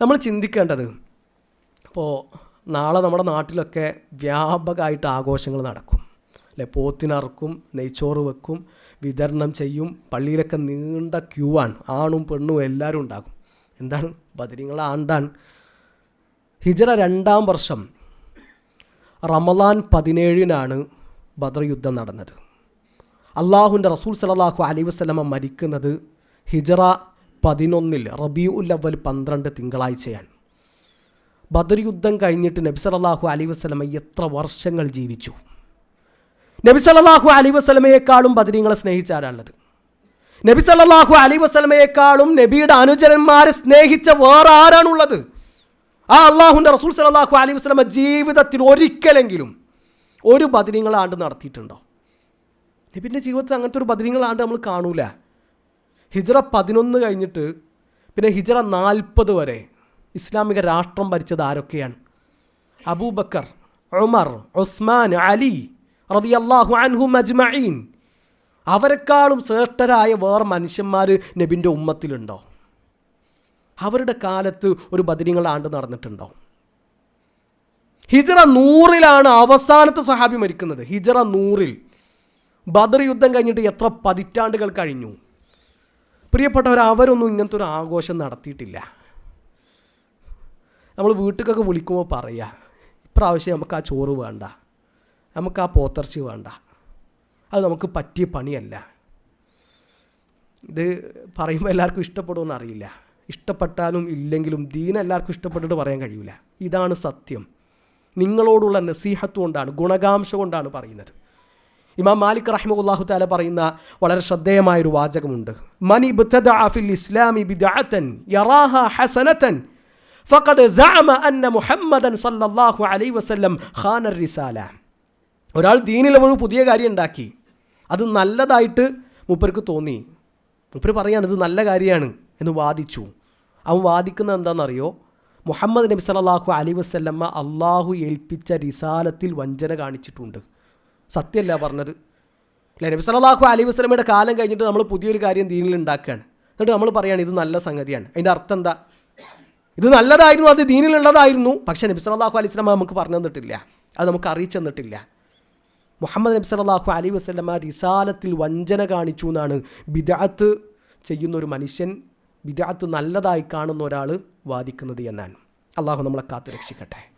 നമ്മൾ ചിന്തിക്കേണ്ടത് ഇപ്പോൾ നാളെ നമ്മുടെ നാട്ടിലൊക്കെ വ്യാപകമായിട്ട് ആഘോഷങ്ങൾ നടക്കും. അല്ലെ പോത്തിനറക്കും നെയ്ച്ചോറ് വെക്കും വിതരണം ചെയ്യും പള്ളിയിലൊക്കെ നീണ്ട ക്യൂ ആണ്. ആണും പെണ്ണും എല്ലാവരും ഉണ്ടാകും. എന്താണ്? ബദരിങ്ങൾ ആണ്ടാൻ ഹിജറ രണ്ടാം വർഷം റമദാൻ പതിനേഴിനാണ് ബദർ യുദ്ധം നടന്നത്. അള്ളാഹുന്റെ റസൂൽ സലാഹു അലൈ വസ്ലമ മരിക്കുന്നത് ഹിജറ പതിനൊന്നിൽ റബിയു ഉല്ലവൽ പന്ത്രണ്ട് തിങ്കളാഴ്ചയാണ്. ബദർ യുദ്ധം കഴിഞ്ഞിട്ട് നബി സലാഹു അലൈ വസ്ലമ എത്ര വർഷങ്ങൾ ജീവിച്ചു? നബി സലാഹു അലൈ വസ്ലമയെക്കാളും ബദരീങ്ങളെ സ്നേഹിച്ചാരാണുള്ളത്. നബി സല്ലാഹു അലൈ വസ്ലമയെക്കാളും നബിയുടെ അനുചരന്മാരെ സ്നേഹിച്ച വേറെ ആരാണുള്ളത് ആ അള്ളാഹുന്റെ റസൂൽ സലാഹു അലൈ വസ്ലമ ജീവിതത്തിൽ ഒരിക്കലെങ്കിലും ഒരു ബദരീങ്ങളാണ്ട് നടത്തിയിട്ടുണ്ടോ? നബിന്റെ ജീവിതത്തിൽ അങ്ങനത്തെ ഒരു ബദരീങ്ങളാണ്ട് നമ്മൾ കാണൂല. ഹിജറ പതിനൊന്ന് കഴിഞ്ഞിട്ട് പിന്നെ ഹിജറ നാൽപ്പത് വരെ ഇസ്ലാമിക രാഷ്ട്രം ഭരിച്ചത് ആരൊക്കെയാണ്? അബൂബക്കർ ഉമർ ഉസ്മാൻ അലി റളിയല്ലാഹു അൻഹു മജ്മഈൻ അവരെക്കാളും ശ്രേഷ്ഠരായ വേറെ മനുഷ്യന്മാർ നബിന്റെ ഉമ്മത്തിലുണ്ടോ? അവരുടെ കാലത്ത് ഒരു ബദരിങ്ങൾ ആണ്ട് നടന്നിട്ടുണ്ടോ? ഹിജറ നൂറിലാണ് അവസാനത്തെ സഹാബി മരിക്കുന്നത്. ഹിജറ നൂറിൽ ബദർ യുദ്ധം കഴിഞ്ഞിട്ട് എത്ര പതിറ്റാണ്ടുകൾ കഴിഞ്ഞു? പ്രിയപ്പെട്ടവർ അവരൊന്നും ഇങ്ങനത്തെ ഒരു ആഘോഷം നടത്തിയിട്ടില്ല. നമ്മൾ വീട്ടിലേക്കൊക്കെ വിളിക്കുമ്പോൾ പറയുക ഇപ്രാവശ്യം നമുക്ക് ആ ചോറ് വേണ്ട നമുക്ക് ആ പോത്തിറച്ചി വേണ്ട അത് നമുക്ക് പറ്റിയ പണിയല്ല. ഇത് പറയുമ്പോൾ എല്ലാവർക്കും ഇഷ്ടപ്പെടുമെന്ന് അറിയില്ല ഇഷ്ടപ്പെട്ടാലും ഇല്ലെങ്കിലും ദീന എല്ലാവർക്കും ഇഷ്ടപ്പെട്ടിട്ട് പറയാൻ കഴിയില്ല ഇതാണ് സത്യം. നിങ്ങളോടുള്ള നസീഹത്ത് കൊണ്ടാണ് ഗുണകാംക്ഷ കൊണ്ടാണ് പറയുന്നത്. ഇമാം മാലിക് റഹിമുല്ലാഹു താല പറയുന്ന വളരെ ശ്രദ്ധേയമായൊരു വാചകമുണ്ട്. മനി ഇസ്ലാമി ഒരാൾ ദീനിൽ ഒരു പുതിയ കാര്യം ഉണ്ടാക്കി. അത് നല്ലതായിട്ട് മൂപ്പർക്ക് തോന്നി. മൂപ്പർ പറയാണ് ഇത് നല്ല കാര്യമാണ് എന്ന് വാദിച്ചു. അവൻ വാദിക്കുന്നത് എന്താണെന്നറിയോ? മുഹമ്മദ് നബി സല്ലാഹു അലൈ വസ്ല്ലമ്മ അള്ളാഹു ഏൽപ്പിച്ച റിസാലത്തിൽ വഞ്ചന കാണിച്ചിട്ടുണ്ട്. സത്യമല്ല പറഞ്ഞത്. അല്ലെ നബി സലാഹു അലൈഹി വസ്ലമയുടെ കാലം കഴിഞ്ഞിട്ട് നമ്മൾ പുതിയൊരു കാര്യം ദീനിൽ ഉണ്ടാക്കുകയാണ്. എന്നിട്ട് നമ്മൾ പറയുകയാണ് ഇത് നല്ല സംഗതിയാണ്. അതിന്റെ അർത്ഥം എന്താ? ഇത് നല്ലതായിരുന്നു അത് ദീനിലുള്ളതായിരുന്നു പക്ഷേ നബി സലാഹു അലൈഹി വസല്ലമ നമുക്ക് പറഞ്ഞു തന്നിട്ടില്ല. അത് നമുക്ക് അറിയിച്ചു തന്നിട്ടില്ല. മുഹമ്മദ് നബി സലാഹു അലൈഹി വസ്ലമ റിസാലത്തിൽ വഞ്ചന കാണിച്ചു എന്നാണ്. ബിദാത്ത് ചെയ്യുന്ന ഒരു മനുഷ്യൻ ബിദാത്ത് നല്ലതായി കാണുന്ന ഒരാൾ വാദിക്കുന്നത് എന്നാണ്. അള്ളാഹു നമ്മളെ കാത്തു രക്ഷിക്കട്ടെ